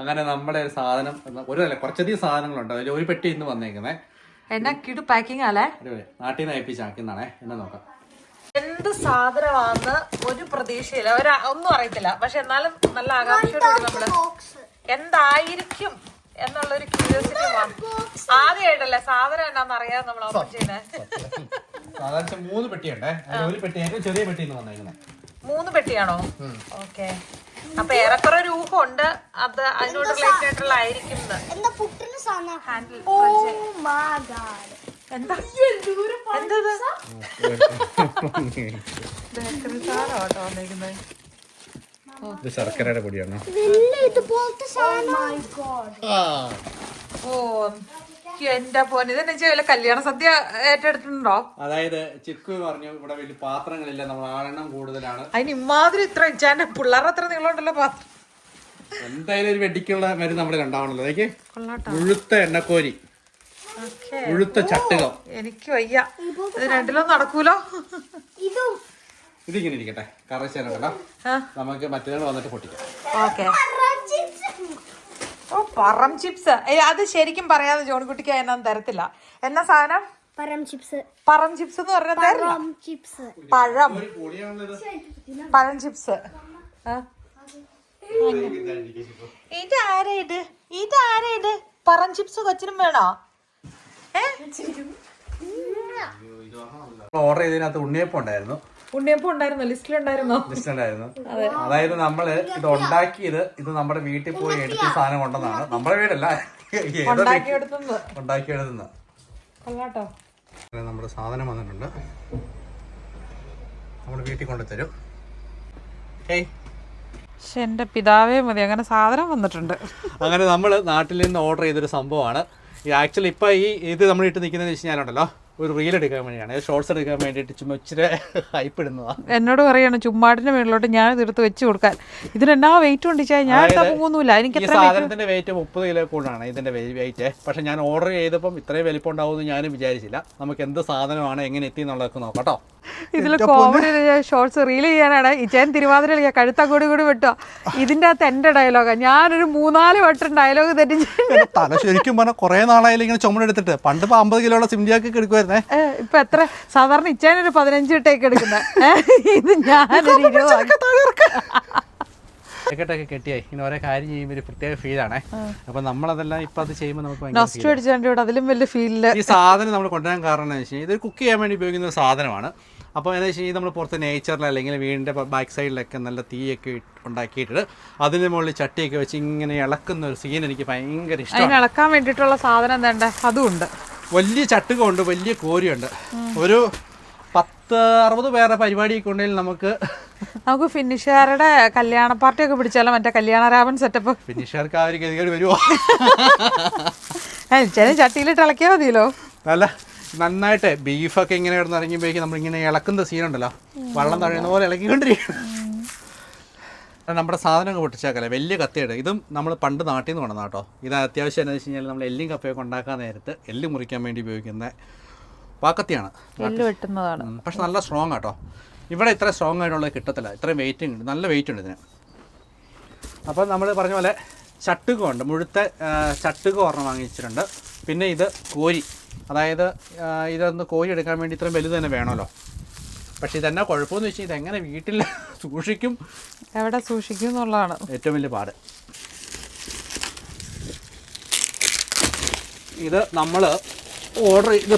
അങ്ങനെ നമ്മുടെ ഒരു സാധനം ഒരു അല്ല കുറച്ചധികം സാധനങ്ങളുണ്ട്. അതിൽ ഒരു പെട്ടി ഇന്ന് വന്നേക്കുന്നേ. എന്നാ കിടു പാക്കിംഗ് ആലേ അടിപൊളി. നാട്ടിൽ നിന്ന് അയപ്പിച്ചാക്കുന്നതാണേ എന്നാ നോക്കാം. എന്ത് സാധനമാണെന്ന് ഒരു പ്രതീക്ഷയില്ല. ഒരു ഒന്നും അറിയത്തില്ല. പക്ഷെ എന്നാലും നല്ല ആകാംക്ഷയോടെ നമ്മൾ എന്തായിരിക്കും എന്നുള്ളൊരു ക്യൂരിയോസിറ്റി ആദ്യമായിട്ടല്ലേ സാധനം എന്നാന്ന് അറിയാതെ നമ്മൾ ഓപ്പൺ ചെയ്യുന്നത് സാധാരണ മൂന്ന് പെട്ടിയുണ്ടേ. ഒരു പെട്ടി ചെറിയ പെട്ടി വന്നേക്കുന്നത് മൂന്ന് പെട്ടിയാണോ? ഓക്കെ അപ്പൊ ഏറെക്കുറെ ഒരു ഊഹമുണ്ട് അത് അതിനോട് റിലേറ്റഡ് ആയിട്ടുള്ള ആയിരിക്കും എന്ന്. എന്താ പുട്ടിന് ഹാൻഡിൽ ഓ മാ ഗാഡ് എന്താ? എന്തത് ബേക്കറി സാധനം കേട്ടോ വന്നേക്കുന്നത് ഇത് ശർക്കരയുടെ പൊടിയാണ്? വലിയ ഇതുപോലത്തെ സാധനം. മൈ ഗോഡ് ഓ എന്റെ പോൻ ഇതെന്നെ വല്ല കല്യാണ സദ്യ ഏറ്റെടുത്തിട്ടുണ്ടോ? അതായത് ചിക്കു പറഞ്ഞു ഇവിടെ വലിയ പാത്രങ്ങളില്ല നമ്മൾ ആളെണ്ണം കൂടുതലാണ്. അതിന് ഇമാതിരി ഇത്ര ഇച്ചാന്റെ പിള്ളേരുടെ അത്ര നീളമുണ്ടല്ലോ പാത്രം. എന്തായാലും ഒരു വെടിക്കുള്ള മരുന്ന് നമ്മൾ രണ്ടാവണല്ലോ അതൊക്കെ മുഴുത്ത എണ്ണക്കോരി. മുഴുത്ത ചട്ടുകം. എനിക്ക് വയ്യ. ഇത് രണ്ടിലും നടക്കൂലോ? ഇതും ഇതിങ്ങനെ ഇരിക്കട്ടെ. കറച്ചാൻ നമുക്ക് മറ്റേ വന്നിട്ട് പൊട്ടിക്കാം. ഓക്കെ. ഓ പറം ചിപ്സ്. അത് ശരിക്കും പറയാതെ ജോൺകുട്ടിക്ക് എന്നാ തരത്തില്ല. എന്നാ സാധനം? പറം ചിപ്സ്. പറം ചിപ്സ് എന്ന് പറഞ്ഞ തരില്ല. ചിപ്സ്. പഴം. പഴം ചിപ്സ്. ആ. ഇത് ആരാ ഇത്? ഇത് ആരാ ഇത്? പറം ചിപ്സ് കൊച്ചിനും വേണോ? ഏ? ഓർഡർ ചെയ്തതിനകത്ത് ഉണ്ണിയപ്പം ഉണ്ടായിരുന്നു. ഉണ്ണിയപ്പം ഉണ്ടായിരുന്നോ? ലിസ്റ്റിലുണ്ടായിരുന്നോ? ലിസ്റ്റ് ഉണ്ടായിരുന്നു അതായത് നമ്മൾ ഇത് ഉണ്ടാക്കിയത് ഇത് നമ്മുടെ വീട്ടിൽ പോയി എടുത്ത സാധനം കൊണ്ടെന്നാണ്. നമ്മുടെ വീടല്ല. ഏതോ ഉണ്ടാക്കിയെടുത്തുന്നത് ഉണ്ടാക്കിയെടുത്തുന്ന കൊള്ളാട്ടോ. നമ്മുടെ സാധനം വന്നിട്ടുണ്ട്. നമ്മൾ വീട്ടിൽ കൊണ്ടുതരും ഏയ്. പക്ഷെ പിതാവേ മതി. അങ്ങനെ സാധനം വന്നിട്ടുണ്ട്. അങ്ങനെ നമ്മൾ നാട്ടിൽ നിന്ന് ഓർഡർ ചെയ്തൊരു സംഭവമാണ്. ഈ ആക്ച്വലി ഇപ്പം ഈ ഇത് നമ്മൾ ഇട്ട് നിൽക്കുന്ന വെച്ച് കഴിഞ്ഞാലുണ്ടല്ലോ ഒരു റീൽ എടുക്കാൻ വേണ്ടിയാണ്. ഷോർട്സ് എടുക്കാൻ വേണ്ടിയിട്ട് ചുമ്മാ ഇച്ചിരി ഹൈപ്പ് ഇടുന്നതാണ് എന്നോട് പറയാണ് ചുമ്മാടിന്റെ മേളിലോട്ട് ഞാൻ ഇതെടുത്ത് വെച്ച് കൊടുക്കാൻ. ഇതിനെന്നാ വെയിറ്റ് കൊണ്ടിച്ചാൽ ഞാൻ പോകുന്നില്ല എനിക്ക് ഈ സാധനത്തിന്റെ വെയിറ്റ് മുപ്പത് കിലോ കൂടുതലാണ് ഇതിന്റെ വെയിറ്റ് പക്ഷെ ഞാൻ ഓർഡർ ചെയ്തപ്പം ഇത്രയും വലിപ്പം ഉണ്ടാവുമെന്ന് ഞാനും വിചാരിച്ചില്ല. നമുക്ക് എന്ത് സാധനമാണ് എങ്ങനെ എത്തി എന്നുള്ളതൊക്കെ നോക്കട്ടോ കേട്ടോ. ഇതിൽ കോമഡി ഷോർട്സ് റീൽ ചെയ്യാനാണ്. ഇച്ചേൻ തിരുവാതിര കളിക്കുക കഴുത്ത കൂടി കൂടി വെട്ടോ ഇതിന്റെ അകത്ത് എന്റെ ഡയലോഗാണ് ഞാനൊരു മൂന്നാൽ വട്ടം ഡയലോഗ് തെറ്റിച്ച് തല ശരിക്കും പറഞ്ഞാൽ കുറെ നാളായാലും ഇങ്ങനെ ചുമടെടുത്തിട്ട്. പണ്ട് ഇപ്പൊ അമ്പത് കിലോയുള്ള സിംജിയാക്കി എടുക്കുമായിരുന്നേ ഏ, ഇപ്പൊ എത്ര? സാധാരണ ഇച്ചാൻ ഒരു പതിനഞ്ച് ഇട്ടേക്ക് എടുക്കുന്നത് ഇത് ഞാൻ കെട്ടിയായി. ഓരോ കാര്യം ചെയ്യുമ്പോൾ ഒരു പ്രത്യേക ഫീലാണേ അപ്പൊ നമ്മളതെല്ലാം ഇപ്പൊ അത് ചെയ്യുമ്പോൾ നമുക്ക് അതിലും വലിയ ഫീലിൽ ഈ സാധനം നമ്മൾ കൊണ്ടുവരാൻ കാരണം ഇത് കുക്ക് ചെയ്യാൻ വേണ്ടി ഉപയോഗിക്കുന്ന സാധനമാണ്. അപ്പോൾ എന്താ വെച്ച് കഴിഞ്ഞാൽ നമ്മൾ പുറത്ത് നേച്ചറിൽ അല്ലെങ്കിൽ വീടിന്റെ ബാക്ക് സൈഡിലൊക്കെ നല്ല തീയൊക്കെ ഉണ്ടാക്കിയിട്ട് അതിന് മുകളിൽ ചട്ടിയൊക്കെ വെച്ച് ഇങ്ങനെ ഇളക്കുന്ന ഒരു സീൻ എനിക്ക് ഭയങ്കര ഇഷ്ടം ഇളക്കാൻ വേണ്ടിയിട്ടുള്ള സാധനം എന്താ അതും ഉണ്ട്. വലിയ ചട്ടുകമുണ്ട് വലിയ കോരിയുണ്ട് ഒരു പത്ത് അറുപത് പേരുടെ പരിപാടിയൊക്കെ ഉണ്ടെങ്കിൽ നമുക്ക് നമുക്ക് ഫിനിഷുകാരുടെ കല്യാണ പാർട്ടി ഒക്കെ പിടിച്ചാലോ? മറ്റേ കല്യാണരാമൻ സെറ്റപ്പ് ഫിനിഷർക്ക് ആ ഒരു ഗതികേട് വരുമോ ചില ചട്ടിയിലിട്ട് ഇളക്കിയാൽ മതിയല്ലോ. അല്ല നന്നായിട്ട് ബീഫൊക്കെ ഇങ്ങനെ കിടന്ന് ഇറങ്ങിയപ്പോഴേക്കും നമ്മളിങ്ങനെ ഇളക്കുന്ന സീനുണ്ടല്ലോ വെള്ളം തഴയുന്ന പോലെ ഇളക്കിക്കൊണ്ടിരിക്കും. നമ്മുടെ സാധനങ്ങൾ പൊട്ടിച്ചേക്കല്ലേ? വലിയ കത്തിയുടെ ഇതും നമ്മൾ പണ്ട് നാട്ടിൽ നിന്ന് കൊണ്ടുവന്ന കേട്ടോ. ഇത് അത്യാവശ്യം എന്താ വെച്ച് കഴിഞ്ഞാൽ നമ്മൾ എല്ലും കപ്പയൊക്കെ ഉണ്ടാക്കാൻ നേരത്ത് എല്ല് മുറിക്കാൻ വേണ്ടി ഉപയോഗിക്കുന്ന പാക്കത്തിയാണ്. പക്ഷെ നല്ല സ്ട്രോങ് ആട്ടോ ഇവിടെ ഇത്ര സ്ട്രോങ് ആയിട്ടുള്ളത് കിട്ടത്തില്ല. ഇത്രയും വെയിറ്റ് ഉണ്ട്. നല്ല വെയിറ്റ് ഉണ്ട് ഇതിന്. അപ്പോൾ നമ്മൾ പറഞ്ഞ പോലെ ചട്ടുകമുണ്ട് മുഴുത്ത ആ, ചട്ടുക ഒരെണ്ണം വാങ്ങിച്ചിട്ടുണ്ട്. പിന്നെ ഇത് കോരി. അതായത് ഇതൊന്ന് കോരി എടുക്കാൻ വേണ്ടി ഇത്രയും വലുത് തന്നെ വേണമല്ലോ. പക്ഷേ ഇതെന്നാ കുഴപ്പമെന്ന് വെച്ചാൽ ഇതെങ്ങനെ വീട്ടിൽ സൂക്ഷിക്കും. എവിടെ സൂക്ഷിക്കും എന്നുള്ളതാണ്. ഏറ്റവും വലിയ പാട്. ഇത് നമ്മൾ ഓർഡർ ഇത്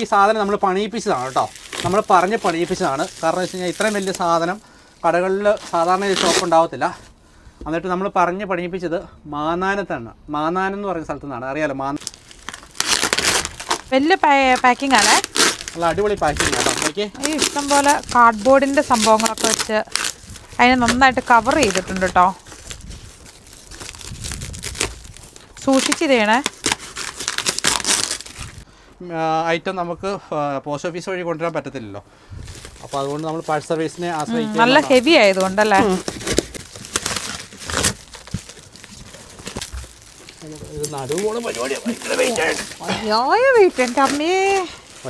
ഈ സാധനം നമ്മൾ പണിയിപ്പിച്ചതാണ് കേട്ടോ. നമ്മൾ പറഞ്ഞ് പണിയിപ്പിച്ചതാണ്. കാരണം വെച്ച് കഴിഞ്ഞാൽ ഇത്രയും വലിയ സാധനം കടകളിൽ സാധാരണ ഷോപ്പ് ഉണ്ടാവത്തില്ല. എന്നിട്ട് നമ്മൾ പറഞ്ഞ് പണിയിപ്പിച്ചത് മാനാനത്താണ് മാനാനം എന്ന് പറയുന്ന സ്ഥലത്തു നിന്നാണ്. അറിയാലോ മാന വലിയ പാക്കിംഗ് ആണേ. നല്ല അടിപൊളി പാക്കിംഗ് ആണ് ഇഷ്ടം പോലെ കാർഡ്ബോർഡിന്റെ സംഭവങ്ങളൊക്കെ വെച്ച് അതിനെ നന്നായിട്ട് കവർ ചെയ്തിട്ടുണ്ട് കേട്ടോ സൂക്ഷിച്ചിത് ചെയ്യണേ ഐറ്റം നമുക്ക് പോസ്റ്റ് ഓഫീസ് വഴി കൊണ്ടുവരാൻ പറ്റത്തില്ലല്ലോ. അപ്പോൾ അതുകൊണ്ട് നമ്മൾ പാഴ്സൽ സർവീസിനെ ആശ്രയിക്കും നല്ല ഹെവി ആയതുകൊണ്ടല്ലേ?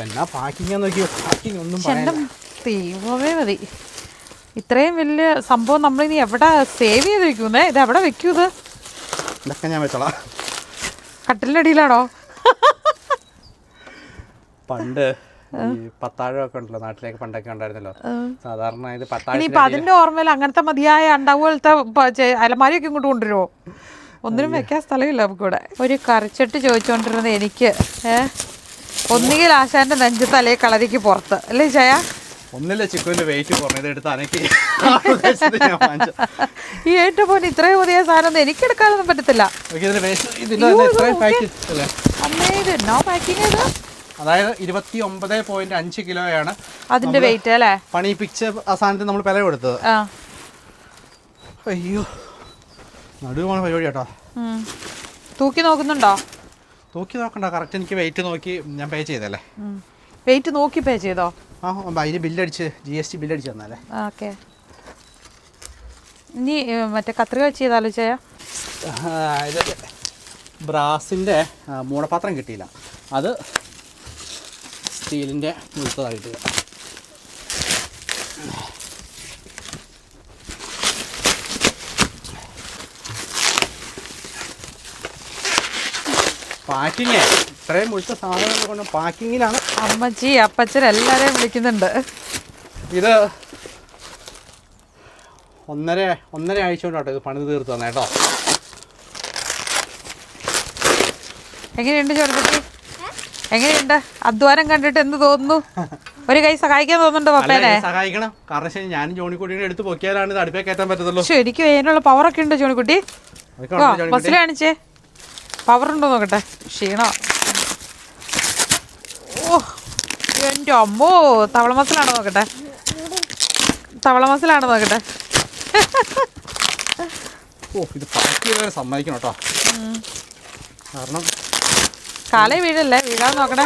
എന്നാ പാക്കിംഗ് പാക്കിംഗ് ഒന്നും ദൈവമേ മതി. ഇത്രയും വലിയ സംഭവം നമ്മളിനി എവിടെ സേവ് ചെയ്ത് വെക്കുന്നേ ഇത് എവിടെ വെക്കൂ ഇത്? ഇതൊക്കെ ഞാൻ വെച്ചോളാം. കട്ടിലിന്റെ അടിയിലാണോ പണ്ട് ഈ പത്താഴമൊക്കെ ഉണ്ടല്ലോ നാട്ടിലേക്ക് പണ്ടൊക്കെ ഉണ്ടായിരുന്നല്ലോ. സാധാരണ ഇത് പത്താഴ ഇനിയിപ്പൊ അതിന്റെ ഓർമ്മയിൽ അങ്ങനത്തെ മതിയായ അണ്ട പോലത്തെ അലമാരിയൊക്കെ ഇങ്ങോട്ട് കൊണ്ടുവരുമോ ഒന്നിനും വെക്കാൻ സ്ഥലമില്ല നമുക്കിവിടെ ഒരു കറിച്ചട്ട് ചോദിച്ചുകൊണ്ടിരുന്നത് എനിക്ക് ഏഹ് ഒന്നുകിൽ ആശാന്റെ നെഞ്ച് തലയെ കളരിക്ക് പുറത്ത്. അല്ലേ ജയ ഒന്നില്ല ചിക്കുവിന്റെ വെയിറ്റ് കുറഞ്ഞത്? എടുത്ത് അനക്കി. ഈ ഏറ്റവും പോലെ ഇത്രയും പുതിയ സാധനം എനിക്ക് എടുക്കാനൊന്നും പറ്റത്തില്ല. അതായത് ഇരുപത്തി ഒമ്പത് പോയിന്റ് അഞ്ച് കിലോയാണ് അതിന്റെ വെയിറ്റ് അല്ലേ? പണിയിപ്പിച്ച ആ സാധനത്തിന് നമ്മൾ വില കൊടുത്തത്. അയ്യോ. നടുവാണ് പരിപാടി കേട്ടോ. തൂക്കി നോക്കുന്നുണ്ടോ? തൂക്കി നോക്കണ്ട കറക്റ്റ് എനിക്ക് വെയിറ്റ് നോക്കി ഞാൻ പേ ചെയ്തല്ലേ വെയിറ്റ് നോക്കി പേ ചെയ്തോ? ആ അതിന് ബില്ലടിച്ച് ജി എസ് ടി ബില്ലടിച്ച് തന്നാലേ. ഓക്കെ. ഇനി മറ്റേ കത്രിക വെച്ച് ചെയ്താലോ ചെയ്യാ ഇത് ബ്രാസിന്റെ മൂടപാത്രം കിട്ടിയില്ല. അത് സ്റ്റീലിന്റെ മുഴുത്തതായിട്ട്. പാക്കിങ്. ഇത്രയും മുഴുത്ത സാധനങ്ങൾ കൊണ്ട് പാക്കിങ്ങിലാണ് അമ്മച്ചി അപ്പച്ചൻ എല്ലാരെയും വിളിക്കുന്നുണ്ട്. ഇത് ഒന്നര ഒന്നര ആഴ്ച കൊണ്ടാട്ടോ ഇത് പണി തീർത്തു തന്നെ കേട്ടോ എങ്ങനെയുണ്ട് ചോദിച്ചു എങ്ങനെയുണ്ട്? അധ്വാനം കണ്ടിട്ട് എന്ത് തോന്നുന്നു? ഒരു കൈ സഹായിക്കാൻ തോന്നുന്നുണ്ടോ പപ്പേനെ? സഹായിക്കണം. കാരണം ഞാനും ജോണിക്കുട്ടിയുടെ എടുത്ത് പൊക്കിയാലാണ് ഇത് അടുപ്പേ കയറ്റാൻ പറ്റത്തുള്ളൂ. ശരിക്കും എനിക്ക് അതിനുള്ള പവറൊക്കെ വാ ഉണ്ട് ജോണിക്കുട്ടി. ബസ്സിൽ കാണിച്ചേ. പവർ ഉണ്ടോ നോക്കട്ടെ. ക്ഷീണോ ഓ എന്റെ അമ്മോ തവള മസിലാണോ നോക്കട്ടെ? തവള മസിലാണോ നോക്കട്ടെ? ഓ ഇത് പാക്ക് ചെയ്തവരെ സമ്മതിക്കണം കേട്ടോ. കാരണം കാലേ വീഴല്ലേ? വീഴാൻ നോക്കണേ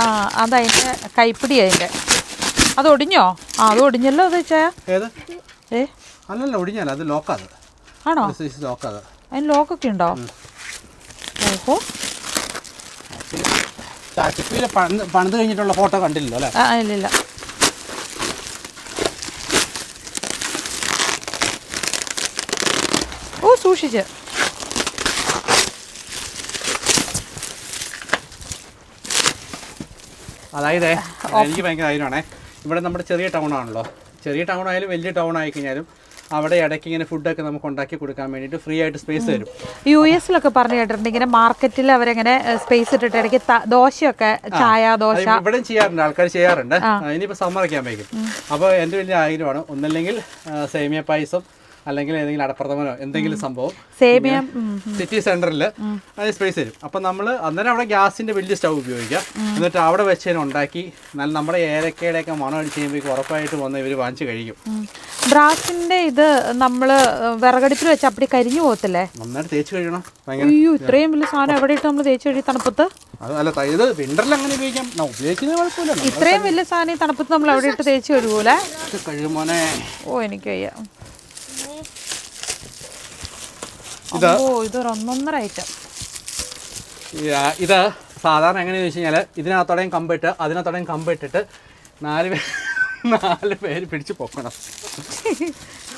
ആ അതതിന്റെ കൈപ്പിടി അതിന്റെ. അത് ഒടിഞ്ഞോ? ആ അത് ഒടിഞ്ഞല്ലോ അത് വെച്ചാ ഏത്? ഏ? അല്ലല്ല ഒടിഞ്ഞല്ല അത് ലോക്കാത് ആണോ? ലോക്കാത് അതിന് ലോക്കൊക്കെ ഉണ്ടോ? ഓഹോ. ചാച്ചിപ്പിയിലെ പണിത് പണിത് കഴിഞ്ഞിട്ടുള്ള ഫോട്ടോ കണ്ടില്ലല്ലോ അല്ലേ? ആ ഇല്ലില്ല ഓ സൂക്ഷിച്ച്. അതായത് എനിക്ക് ഭയങ്കര കാര്യമാണേ ഇവിടെ നമ്മുടെ ചെറിയ ടൗൺ ആണല്ലോ. ചെറിയ ടൗൺ ആയാലും വലിയ ടൗൺ ആയി കഴിഞ്ഞാലും അവിടെ ഇടയ്ക്ക് ഇങ്ങനെ ഫുഡൊക്കെ നമുക്ക് ഉണ്ടാക്കി കൊടുക്കാൻ വേണ്ടിയിട്ട് ഫ്രീ ആയിട്ട് സ്പേസ് തരും. യു എസിലൊക്കെ പറഞ്ഞു കേട്ടിട്ടുണ്ട് ഇങ്ങനെ മാർക്കറ്റിൽ അവരെങ്ങനെ സ്പേസ് ഇട്ടിട്ട് ഇടയ്ക്ക് ദോശയൊക്കെ ചായ ദോശ. ഇവിടെയും ചെയ്യാറുണ്ട് ആൾക്കാർ ചെയ്യാറുണ്ട്. ഇനിയിപ്പോൾ സമ്മർ ഒക്കെ ആകുമ്പോഴേക്കും അപ്പോൾ എന്റെ വലിയ ആഗ്രഹമാണ് ഒന്നല്ലെങ്കിൽ സേമിയ പായസം അല്ലെങ്കിൽ ഏതെങ്കിലും അടപ്രഥമനോ എന്തെങ്കിലും സംഭവം. സേമിയം സിറ്റി സെന്ററിൽ അതിന് സ്പേസ് തരും. അപ്പം നമ്മൾ അന്നേരം അവിടെ ഗ്യാസിന്റെ വലിയ സ്റ്റൗ ഉപയോഗിക്കുക എന്നിട്ട് അവിടെ വെച്ച് തന്നെ ഉണ്ടാക്കി. നല്ല നമ്മുടെ ഏലക്കയുടെയൊക്കെ മണം അടിച്ച് കഴിയുമ്പോൾ ഉറപ്പായിട്ട് വന്ന് ഇവർ വാങ്ങിച്ച് കഴിക്കും. ബ്രാസിന്റെ ഇത് നമ്മൾ വിറകടുപ്പിൽ വെച്ച് അപ്പടി കരിഞ്ഞു പോകത്തില്ലേ? നന്നായിട്ട് തേച്ച് കഴിയണം അയ്യോ ഇത്രയും വലിയ സാധനം എവിടെ ഇട്ട് നമ്മൾ തേച്ച് കഴിയും തണുപ്പത്ത്? അല്ല ഇത് വിന്ററിൽ അങ്ങനെ ഉപയോഗിക്കാം. ഉപയോഗിക്കുന്നത് കുഴപ്പമില്ല. ഇത്രയും വലിയ സാധനം തണുപ്പത്ത് നമ്മൾ എവിടെ ഇട്ട് തേച്ച് കഴിയൂലേ കഴിയുമോനെ ഓ എനിക്ക് വയ്യ. ഇത്. ഇതൊരു ഒന്നൊന്നര ഐറ്റം ഇത് സാധാരണ എങ്ങനെയാണെന്ന് വെച്ച് കഴിഞ്ഞാൽ ഇതിനകത്തോടെയും കമ്പിട്ട് അതിനകത്തോടെയും കമ്പിട്ടിട്ട് നാല് പേര് നാല് പേര് പിടിച്ച് പൊക്കണം.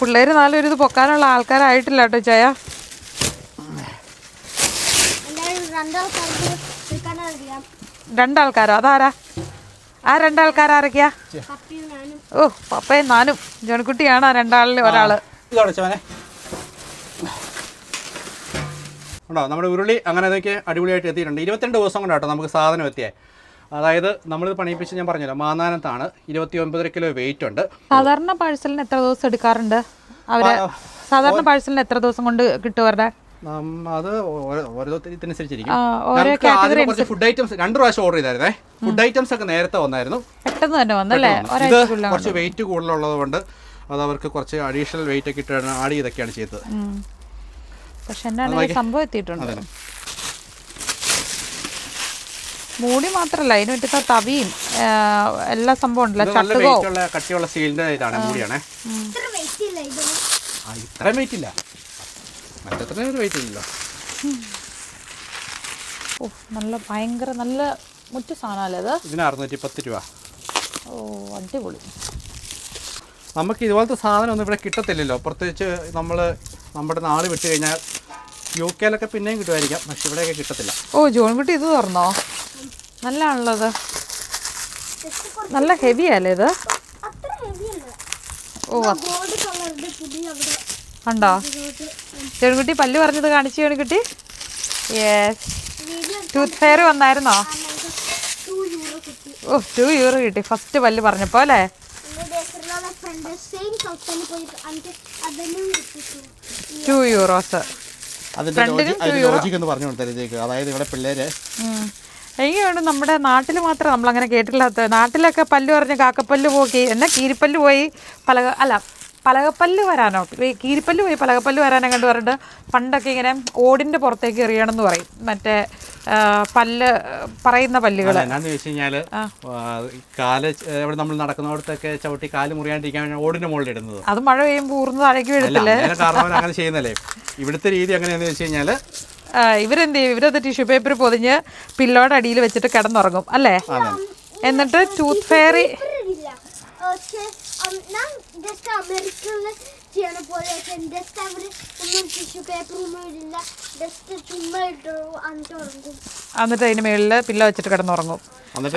പിള്ളേര് നാലുപേര് ഇത് പൊക്കാനുള്ള ആൾക്കാരായിട്ടില്ല കേട്ടോ ചായ. രണ്ടാൾക്കാരോ? അതാരാ? ആ രണ്ടാൾക്കാരാരൊക്കെയാ? ഓ പപ്പയും നാനും. ജോണിക്കുട്ടിയാണ് ആ രണ്ടാളിൽ ഒരാൾ. ഇതോടെ ചവനെ ഉണ്ടോ? നമ്മുടെ ഉരുളി അങ്ങനെ അതൊക്കെ അടിപൊളിയായിട്ട് എത്തിയിട്ടുണ്ട്. ഇരുപത്തിരണ്ട് ദിവസം കൊണ്ടാട്ടോ നമുക്ക് സാധനം എത്തിയേ. അതായത് നമ്മളിത് പണിയിപ്പിച്ച് ഞാൻ പറഞ്ഞല്ലോ മാന്നാനത്താണ്. ഇരുപത്തി ഒൻപതര കിലോ വെയിറ്റ് ഉണ്ട്. സാധാരണ പാഴ്സലിന് എത്ര ദിവസം എടുക്കാറുണ്ട്? അവർ സാധാരണ പാഴ്സലിന് എത്ര ദിവസം കൊണ്ട് കിട്ടും അവരുടെ? അത് ഓരോ- ഓരോ ഇതിനനുസരിച്ചിരിക്കും. ആ, ഓരോ ഞങ്ങൾക്ക് ഫുഡ് ഐറ്റംസ് രണ്ട് പ്രാവശ്യം ഓർഡർ ചെയ്തായിരുന്നേ. ഫുഡ് ഐറ്റംസ് ഒക്കെ നേരത്തെ വന്നായിരുന്നു. പെട്ടെന്ന് തന്നെ വന്നല്ലേ? ഇത് കുറച്ച് വെയിറ്റ് കൂടുതലുള്ളത് കൊണ്ട് അത് അവർക്ക് കുറച്ച് അഡീഷണൽ വെയിറ്റ് ഒക്കെ ഇട്ടാണ് ആഡ് ചെയ്തൊക്കെയാണ് ചെയ്തത്. പക്ഷെ എന്നാണ് സംഭവം എത്തിയിട്ടുണ്ട്. മൂടി മാത്രല്ല അതിന് പറ്റുന്ന തവിയും എല്ലാ സംഭവം ഉണ്ടല്ലോ കട്ടിയുള്ള സ്റ്റീലിന്റെ ഇതാണ് മൂടിയാണേ. ഇത്ര വെയിറ്റ് ഇല്ല ഇത്രയും വെയിറ്റ് ഇല്ല. മറ്റത്രയും ഒരു വെയിറ്റ് ഇല്ലല്ലോ. ഓ നല്ല ഭയങ്കര നല്ല മുറ്റ സാധനമല്ലേ അത് ഇതിന് അറുന്നൂറ്റി പത്ത് രൂപ. ഓ അടിപൊളി. നമുക്ക് ഇതുപോലത്തെ സാധനം ഒന്നും ഇവിടെ കിട്ടത്തില്ലല്ലോ. പ്രത്യേകിച്ച് നമ്മൾ നമ്മുടെ നാട് വിട്ട് കഴിഞ്ഞാൽ യു കെയിലൊക്കെ പിന്നെയും കിട്ടുമായിരിക്കാം. പക്ഷെ ഇവിടെയൊക്കെ കിട്ടത്തില്ല. ഓ ജോൺ കുട്ടി ഇത് തുറന്നോ നല്ലതാണുള്ളത് ഇത്? നല്ല ഹെവി അല്ലേ ഇത് അത്ര ഹെവി അല്ല ഓ ഉണ്ടോ ജോൺകുട്ടി പല്ല് പറഞ്ഞത് കാണിച്ചു ജോൺകുട്ടി? യെസ് ടൂത്ത് ഫെയർ വന്നായിരുന്നോ? ടു യൂറോ കിട്ടി. ഓ ടു യൂറോ കിട്ടി. ഫസ്റ്റ് പല്ല് പറഞ്ഞപ്പോ അല്ലേ എന്റെ ഡേക്കറിലുള്ള ഫ്രണ്ട് സെയിം സൗത്തന് പോയി എനിക്ക് അതിനും കിട്ടിച്ചു ടു യൂറോസ് അതിന്റെ ഫ്രണ്ടിനും ലോജി- അതിന്റെ ലോജിക് എന്ന് പറഞ്ഞു അതായത് ഇവിടെ പിള്ളേര് എനിക്ക് വേണം നമ്മുടെ നാട്ടിൽ മാത്രം നമ്മളങ്ങനെ കേട്ടില്ലാത്ത നാട്ടിലൊക്കെ പല്ല് പറഞ്ഞ് കാക്കപ്പല്ല് പോക്കി എന്നാ കീരിപ്പല്ല് പോയി പല അല്ല പലകപ്പല്ല് വരാനോ കീരിപ്പല്ല് പോയി പലകപ്പല്ല് വരാനോ കണ്ട് പറഞ്ഞിട്ട് പണ്ടൊക്കെ ഇങ്ങനെ ഓടിന്റെ പുറത്തേക്ക് എറിയണം എന്ന് പറയും. മറ്റേ പല്ല് പറയുന്ന പല്ലുകൾ എന്നാന്ന് വെച്ച് കഴിഞ്ഞാൽ കാൽ ഇവിടെ നമ്മൾ നടക്കുന്നിടത്തൊക്കെ ചവിട്ടി കാൽ മുറിയാണ്ടിരിക്കാൻ വേണ്ടി ഓടിന്റെ മുകളിൽ ഇടുന്നത്. അത് മഴ പെയ്യുമ്പോൾ ഊർന്ന് താഴേക്ക് വീഴത്തില്ലേ? അങ്ങനെ കാരണം അങ്ങനെ ചെയ്യുന്നല്ലേ. ഇവിടുത്തെ രീതി എങ്ങനെയാന്ന് വെച്ച് കഴിഞ്ഞാൽ ഇവരെന്ത് ചെയ്യും? ഇവരത് ടിഷ്യൂ പേപ്പർ പൊതിഞ്ഞ് പില്ലോടെ അടിയിൽ വെച്ചിട്ട് കിടന്നുറങ്ങും അല്ലേ? എന്നിട്ട് ടൂത്ത് ഫെയറി ഞാൻ ജസ്റ്റ് അമേരിക്കയിൽ ചെയ്യണ പോലെ ജസ്റ്റ് അവർ ഒന്നും ടിഷ്യൂ പേപ്പറൊന്നും ഇല്ല ജസ്റ്റ് ചുമ്മാ ഇട്ടു എന്നിട്ട് ഉറങ്ങും. എന്നിട്ട് അതിന് മേളിൽ പില്ല വെച്ചിട്ട് കിടന്നുറങ്ങും എന്നിട്ട്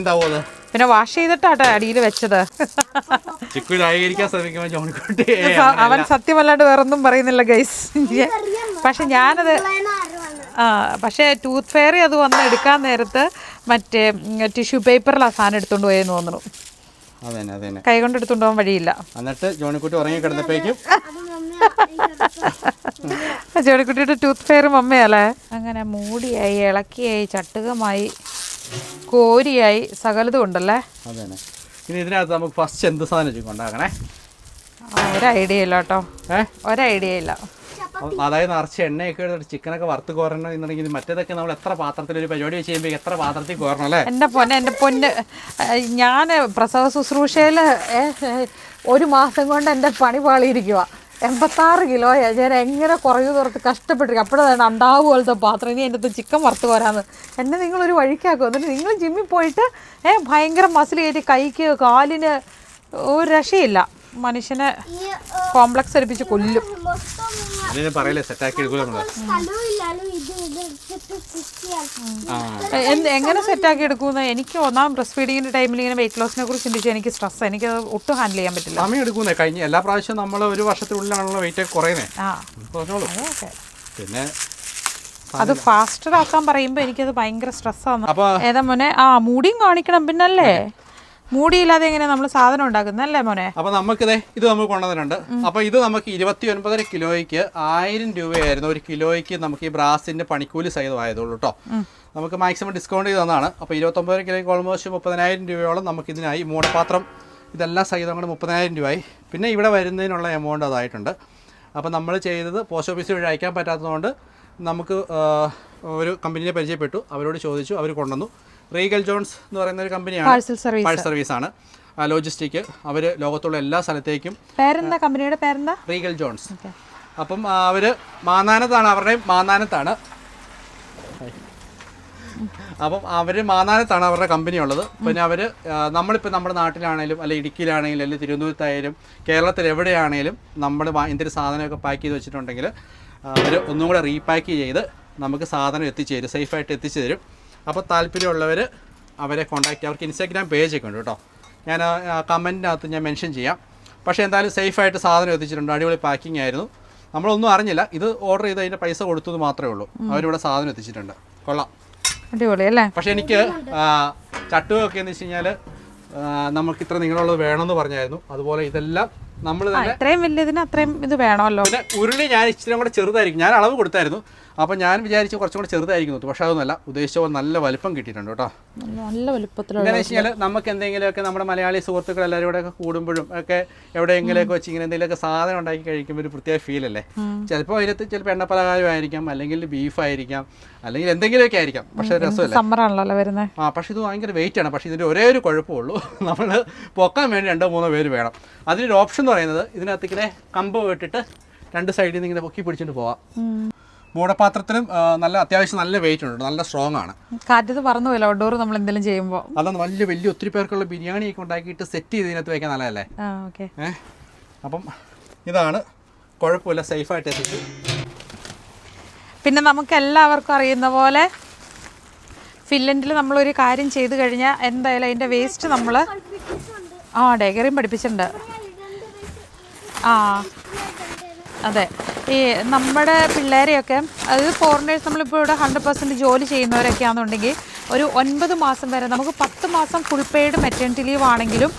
എന്താവും അത്? പിന്നെ വാഷ് ചെയ്തിട്ടാട്ടെ അടിയിൽ വെച്ചത്. ചിക്കു ന്യായീകരിക്കാൻ ശ്രമിക്കുമ്പോൾ ജോണിക്കുട്ടി അവൻ സത്യമല്ലാണ്ട് വേറൊന്നും പറയുന്നില്ല ഗൈസ് പക്ഷെ ഞാനത് ആ പക്ഷേ ടൂത്ത് ഫെയറി അത് വന്ന് എടുക്കാൻ നേരത്ത് മറ്റേ ടിഷ്യൂ പേപ്പറിൽ ആ സാധനം എടുത്തുകൊണ്ട് പോയെന്ന് തോന്നുന്നു. അതന്നെ അതന്നെ. കൈ കൊണ്ട് എടുത്തുകൊണ്ട് പോകാൻ വഴിയില്ല. എന്നിട്ട് ജോണിക്കുട്ടി ഉറങ്ങി കിടന്നപ്പോഴേക്കും ജോണിക്കുട്ടിയുടെ ടൂത്ത് ഫെയർ മമ്മയല്ലേ? അങ്ങനെ മൂടിയായി ഇളക്കിയായി ചട്ടുകമായി കോരിയായി സകലതും ഉണ്ടല്ലേ? അതന്നെ. ഇനി ഇതിനകത്ത് നമുക്ക് ഫസ്റ്റ് എന്ത് സാധനം കൊണ്ടാകണേ ഒരു ഐഡിയ ഇല്ല കേട്ടോ. ഒരു ഐഡിയ ഇല്ല. അതായത് നിറച്ച് എണ്ണയൊക്കെ എടുത്തിട്ട് ചിക്കനൊക്കെ വറുത്ത് കോരണം എന്നുണ്ടെങ്കിൽ മറ്റേതൊക്കെ നമ്മൾ എത്ര പാത്രത്തിൽ ഒരു പരിപാടി വെച്ച് കഴിയുമ്പോൾ എത്ര പാത്രത്തിൽ കോരണം അല്ലേ? എന്റെ പൊന്നെ എന്റെ പൊന്ന്. ഞാൻ പ്രസവ ശുശ്രൂഷയിൽ ഒരു മാസം കൊണ്ട് എന്റെ പണി പാളിയിരിക്കുക എൺപത്താറ് കിലോയാ. ഞാൻ എങ്ങനെ കുറഞ്ഞു തുറത്ത് കഷ്ടപ്പെട്ടിരിക്കും. അപ്പോഴാണ് അണ്ടാവ് പോലത്തെ പാത്രം. ഇനി എന്റെ അടുത്ത് ചിക്കൻ വറുത്ത് കോരാന്ന്. എന്നെ നിങ്ങളൊരു വഴിക്കാക്കും. എന്നിട്ട് നിങ്ങൾ ജിമ്മിൽ പോയിട്ട് ഏഹ് ഭയങ്കര മസിൽ കയറ്റി കൈക്ക് കാലിന് ഒരു രക്ഷയില്ല. മനുഷ്യനെ കോംപ്ലക്സ് അടിപ്പിച്ച് കൊല്ലും. എങ്ങനെ സെറ്റാക്കി എടുക്കുന്ന? എനിക്ക് ഒന്നാം ബ്രസ്റ്റ് ഫീഡിങ്ങിന്റെ ടൈമിൽ ഇങ്ങനെ വെയിറ്റ് ലോസിനെ കുറിച്ച് ചിന്തിച്ച് എനിക്ക് സ്ട്രെസ് എനിക്ക് ഒട്ടും ഹാൻഡിൽ ചെയ്യാൻ പറ്റില്ല. സമയം എടുക്കുന്നേ? കഴിഞ്ഞ എല്ലാ പ്രാവശ്യവും നമ്മൾ ഒരു വർഷത്തിനുള്ളിലാണല്ലോ വെയിറ്റ് കുറയുന്നേ? ആ. പറഞ്ഞോളൂ ഓക്കെ പിന്നെ അത് ഫാസ്റ്റർ ആക്കാൻ പറയുമ്പോ എനിക്കത് ഭയങ്കര സ്ട്രെസ് ആണ്. ഏതാ മോനെ? ആ മൂടിയും കാണിക്കണം പിന്നല്ലേ? മൂടിയില്ലാതെ എങ്ങനെ നമ്മൾ സാധനം ഉണ്ടാക്കുന്നല്ലേ മോനെ? അപ്പൊ നമുക്കിതേ ഇത് നമ്മൾ കൊണ്ടുവന്നിട്ടുണ്ട്. അപ്പൊ ഇത് നമുക്ക് ഇരുപത്തി ഒൻപതര കിലോയ്ക്ക് ആയിരം രൂപയായിരുന്നു ഒരു കിലോയ്ക്ക് നമുക്ക് ഈ ബ്രാസിന്റെ പണിക്കൂലി സഹിതം ആയതുള്ളൂ കേട്ടോ നമുക്ക് മാക്സിമം ഡിസ്കൗണ്ട് ചെയ്ത് തന്നാണ്. അപ്പോൾ ഇരുപത്തൊമ്പതര കിലോയ്ക്ക് ഓൾമോസ്റ്റ് മുപ്പതിനായിരം രൂപയോളം നമുക്ക് ഇതിനായി മൂടപാത്രം ഇതെല്ലാം സഹിതം കൂടെ മുപ്പതിനായിരം രൂപയായി. പിന്നെ ഇവിടെ വരുന്നതിനുള്ള എമൗണ്ട് അതായിട്ടുണ്ട്. അപ്പോൾ നമ്മൾ ചെയ്തത് പോസ്റ്റ് ഓഫീസ് വഴി അയക്കാൻ പറ്റാത്തതുകൊണ്ട് നമുക്ക് ഒരു കമ്പനിയെ പരിചയപ്പെട്ടു. അവരോട് ചോദിച്ചു അവർ കൊണ്ടുവന്നു. റീഗൽ ജോൺസ് എന്ന് പറയുന്ന ഒരു കമ്പനിയാണ്. പാഴ്സൽ സർവീസ് ആണ്. ലോജിസ്റ്റിക് അവർ ലോകത്തുള്ള എല്ലാ സ്ഥലത്തേക്കും പേരെന്താ കമ്പനിയുടെ പേരെന്താ? Regal Jones. അപ്പം അവർ മാന്നാനത്താണ് അവരുടെ മാന്നാനത്താണ്. അപ്പം അവർ മാന്നാനത്താണ് അവരുടെ കമ്പനി ഉള്ളത് പിന്നെ അവർ നമ്മളിപ്പോൾ നമ്മുടെ നാട്ടിലാണെങ്കിലും അല്ലെങ്കിൽ ഇടുക്കിയിലാണെങ്കിലും അല്ലെങ്കിൽ തിരുവനന്തപുരത്തായാലും കേരളത്തിൽ എവിടെയാണെങ്കിലും നമ്മൾ എന്തൊരു സാധനമൊക്കെ പാക്ക് ചെയ്ത് വെച്ചിട്ടുണ്ടെങ്കിൽ അവർ ഒന്നും കൂടെ റീപാക്ക് ചെയ്ത് നമുക്ക് സാധനം എത്തിച്ചു തരും സേഫായിട്ട് എത്തിച്ചു തരും അപ്പോൾ താല്പര്യമുള്ളവർ അവരെ കോൺടാക്റ്റ് അവർക്ക് ഇൻസ്റ്റാഗ്രാം പേജൊക്കെ ഉണ്ട് കേട്ടോ. ഞാൻ കമന്റിനകത്ത് ഞാൻ മെൻഷൻ ചെയ്യാം. പക്ഷേ എന്തായാലും സേഫായിട്ട് സാധനം എത്തിച്ചിട്ടുണ്ട്. അടിപൊളി പാക്കിംഗ് ആയിരുന്നു. നമ്മളൊന്നും അറിഞ്ഞില്ല. ഇത് ഓർഡർ ചെയ്ത് അതിന്റെ പൈസ കൊടുത്തത് മാത്രമേ ഉള്ളൂ. അവരിവിടെ സാധനം എത്തിച്ചിട്ടുണ്ട്. കൊള്ളാം. അടിപൊളി അല്ലേ? പക്ഷെ എനിക്ക് ചട്ടുകയൊക്കെ എന്ന് വെച്ച് കഴിഞ്ഞാൽ നമുക്ക് ഇത്ര നിങ്ങളുള്ളത് വേണമെന്ന് പറഞ്ഞായിരുന്നു. അതുപോലെ ഇതെല്ലാം നമ്മൾ അത്രയും തന്നെ ഇത്രയും വലിയതിന് അത്രയും ഇത് വേണമല്ലോ. ഉരുളി ഞാൻ ഇച്ചിരി കൂടെ ചെറുതായിരിക്കും. ഞാൻ അളവ് കൊടുത്തായിരുന്നു. അപ്പോൾ ഞാൻ വിചാരിച്ചു കുറച്ചും കൂടെ ചെറുതായിരിക്കും എന്ന്. പക്ഷേ അതൊന്നുമല്ല ഉദ്ദേശിച്ച പോലെ നല്ല വലിപ്പം കിട്ടിയിട്ടുണ്ട് കേട്ടോ നല്ല വലുപ്പത്തിലുള്ള എന്താണെന്ന് വെച്ച് കഴിഞ്ഞാൽ നമുക്ക് എന്തെങ്കിലുമൊക്കെ നമ്മുടെ മലയാളി സുഹൃത്തുക്കൾ എല്ലാവരും കൂടെ ഒക്കെ കൂടുമ്പോഴും ഒക്കെ എവിടെയെങ്കിലുമൊക്കെ വെച്ച് ഇങ്ങനെ എന്തെങ്കിലുമൊക്കെ സാധനം ഉണ്ടാക്കി കഴിക്കുമ്പോൾ ഒരു പ്രത്യേക ഫീൽ അല്ലേ? ചിലപ്പോൾ അതിനകത്ത് ചിലപ്പോൾ എണ്ണപ്പലഹാരമായിരിക്കാം അല്ലെങ്കിൽ ബീഫ് ആയിരിക്കാം അല്ലെങ്കിൽ എന്തെങ്കിലുമൊക്കെ ആയിരിക്കാം. പക്ഷേ രസമല്ല. സമ്മറാണല്ലോ വരുന്നത് ആ പക്ഷെ ഇത് ഭയങ്കര വെയിറ്റ് ആണ്. പക്ഷേ ഇതിന്റെ ഒരേ ഒരു കുഴപ്പമുള്ളൂ. നമ്മൾ പൊക്കാൻ വേണ്ടി രണ്ടോ മൂന്നോ പേര് വേണം. അതിനൊരു ഓപ്ഷൻ എന്ന് പറയുന്നത് ഇതിനകത്ത് ഇങ്ങനെ കമ്പ് വിട്ടിട്ട് രണ്ട് സൈഡിൽ നിന്ന് ഇങ്ങനെ പൊക്കി പിടിച്ചിട്ട് പോവാം. മൂടപാത്രത്തിനും ആ, നല്ല അത്യാവശ്യം നല്ല വെയിറ്റ് ഉണ്ട് നല്ല സ്ട്രോങ് ആണ്. കാറ്റത്ത് പറന്നു പോയല്ലോ ഔട്ട്ഡോർ നമ്മൾ എന്തെങ്കിലും ചെയ്യുമ്പോൾ അതാണ് വലിയ വലിയ ഒത്തിരി പേർക്കുള്ള ബിരിയാണി ഒക്കെ ഉണ്ടാക്കിയിട്ട് സെറ്റ് ചെയ്ത് ഇതിനകത്ത് വയ്ക്കാൻ നല്ലതല്ലേ? ആ ഓക്കെ ഏ? അപ്പം ഇതാണ് കുഴപ്പമില്ല സേഫായിട്ട് എത്തിച്ചു. പിന്നെ നമുക്ക് എല്ലാവർക്കും അറിയുന്ന പോലെ ഫില്ലൻഡിൽ നമ്മളൊരു കാര്യം ചെയ്ത് കഴിഞ്ഞാൽ എന്തായാലും അതിന്റെ വേസ്റ്റ് നമ്മൾ ആ ഡേഗറിയും പഠിപ്പിച്ചിട്ടുണ്ട്. ആ അതെ. ഈ നമ്മുടെ പിള്ളേരെയൊക്കെ അതായത് ഫോറിനേഴ്സ് നമ്മളിപ്പോൾ ഇവിടെ ഹൺഡ്രഡ് പെർസെന്റ് ജോലി ചെയ്യുന്നവരൊക്കെ ആണെന്നുണ്ടെങ്കിൽ ഒരു ഒൻപത് മാസം വരെ നമുക്ക് പത്ത് മാസം ഫുൾ പെയ്ഡ് മെറ്റേണിറ്റി ലീവ് ആണെങ്കിലും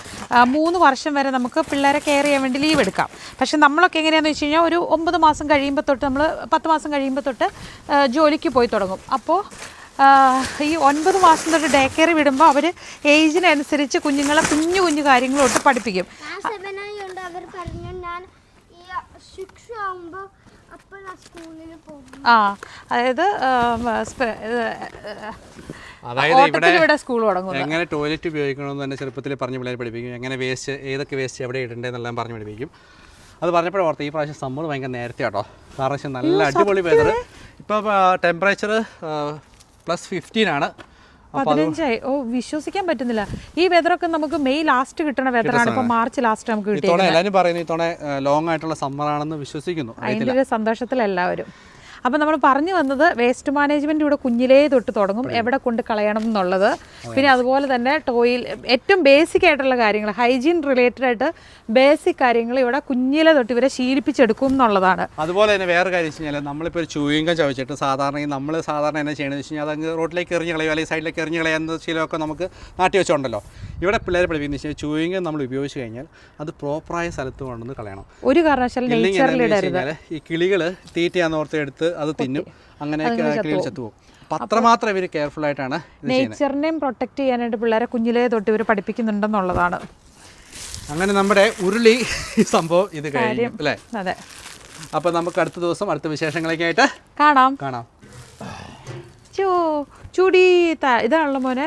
മൂന്ന് വർഷം വരെ നമുക്ക് പിള്ളേരെ കെയർ ചെയ്യാൻ വേണ്ടി ലീവ് എടുക്കാം. പക്ഷേ നമ്മളൊക്കെ എങ്ങനെയാണെന്ന് വെച്ച് കഴിഞ്ഞാൽ ഒരു ഒമ്പത് മാസം കഴിയുമ്പോൾ തൊട്ട് നമ്മൾ പത്ത് മാസം കഴിയുമ്പോൾ തൊട്ട് ജോലിക്ക് പോയി തുടങ്ങും. അപ്പോൾ ഈ ഒൻപത് മാസം തൊട്ട് ഡേ കെയർ വിടുമ്പോൾ അവർ ഏജിനനുസരിച്ച് കുഞ്ഞുങ്ങളെ കുഞ്ഞു കുഞ്ഞു കാര്യങ്ങളൊട്ട് പഠിപ്പിക്കും. ശിക്ഷ ആകുമ്പോൾ അവർ പറഞ്ഞു ഞാൻ ഈ സിക്സ് ആ അതായത് അതായത് ഇവിടെ ഇവിടെ സ്കൂൾ തുടങ്ങും എങ്ങനെ ടോയ്ലറ്റ് ഉപയോഗിക്കണമെന്ന് തന്നെ ചെറുപ്പത്തിൽ പറഞ്ഞ് പിള്ളേരെ പഠിപ്പിക്കും. എങ്ങനെ വേസ്റ്റ് ഏതൊക്കെ വേസ്റ്റ് എവിടെ ഇടേണ്ടതെന്നെല്ലാം പറഞ്ഞ് പഠിപ്പിക്കും. അത് പറഞ്ഞപ്പോഴേ ഓർത്ത് ഈ പ്രാവശ്യം സമ്മർ ഭയങ്കര നേരത്തെ കേട്ടോ കാരണം വെച്ചാൽ നല്ല അടിപൊളി വെതർ ഇപ്പോൾ ടെമ്പറേച്ചർ പ്ലസ് ഫിഫ്റ്റീൻ ആണ്. പതിനഞ്ചായി. ഓ വിശ്വസിക്കാൻ പറ്റുന്നില്ല. ഈ വെതറൊക്കെ നമുക്ക് മെയ് ലാസ്റ്റ് കിട്ടണ വെതറാണ് ഇപ്പൊ മാർച്ച് ലാസ്റ്റ് നമുക്ക് കിട്ടിയത് എല്ലാവരും പറയുന്നു ഇത്തവണ ലോങ് ആയിട്ടുള്ള സമ്മർ ആണെന്ന് വിശ്വസിക്കുന്നു. അതിന്റെ സന്തോഷത്തിൽ എല്ലാവരും അപ്പം നമ്മൾ പറഞ്ഞു വന്നത് വേസ്റ്റ് മാനേജ്മെന്റ് ഇവിടെ കുഞ്ഞിലേ തൊട്ട് തുടങ്ങും എവിടെ കൊണ്ട് കളയണം എന്നുള്ളത്. പിന്നെ അതുപോലെ തന്നെ ടോയിൽ ഏറ്റവും ബേസിക് ആയിട്ടുള്ള കാര്യങ്ങൾ ഹൈജീൻ റിലേറ്റഡ് ആയിട്ട് ബേസിക് കാര്യങ്ങൾ ഇവിടെ കുഞ്ഞിലെ തൊട്ട് ഇവരെ ശീലിപ്പിച്ചെടുക്കും എന്നുള്ളതാണ്. അതുപോലെ തന്നെ വേറെ കാര്യം വെച്ച് കഴിഞ്ഞാൽ നമ്മളിപ്പോൾ ഒരു ചൂയിങ്കം ചവച്ചിട്ട് സാധാരണ നമ്മൾ സാധാരണ എന്നാ ചെയ്യണമെന്ന് വെച്ച് കഴിഞ്ഞാൽ അതങ്ങ് റോഡിലേക്ക് എറിഞ്ഞ് കളയോ അല്ലെങ്കിൽ സൈഡിലേക്ക് എറിഞ്ഞ് എന്ന ശീലമൊക്കെ നമുക്ക് നാട്ടി വെച്ചുണ്ടല്ലോ. ഇവിടെ പിള്ളേരെ പഠിപ്പിക്കുന്നത് വെച്ചാൽ ചൂയിങ്കം നമ്മൾ ഉപയോഗിച്ച് കഴിഞ്ഞാൽ അത് പ്രോപ്പറായ സ്ഥലത്ത് കൊണ്ടുവന്ന് കളയണം. ഒരു കാരണവശാലും കഴിഞ്ഞാൽ ഈ കിളികൾ തീറ്റയാന്ന് ഓർത്ത് എടുത്ത് അത് തിന്നും. അങ്ങനെ കിളികൾ ചത്തുപോകും. അപ്പം അത്രമാത്രം ഇവർ കെയർഫുൾ ആയിട്ടാണ് നേച്ചറിനെയും പ്രൊട്ടക്ട് ചെയ്യാനായിട്ട് പിള്ളേരെ കുഞ്ഞിലേ തൊട്ട് ഇവർ പഠിപ്പിക്കുന്നുണ്ടെന്നുള്ളതാണ്. അങ്ങനെ നമ്മുടെ ഉരുളി സംഭവം ഇത് കഴിയും അല്ലേ? അതെ. അപ്പോൾ നമുക്ക് അടുത്ത ദിവസം അടുത്ത വിശേഷങ്ങളൊക്കെ ആയിട്ട് കാണാം. കാണാം ചൂടി ഇതാണല്ലോ മോനെ?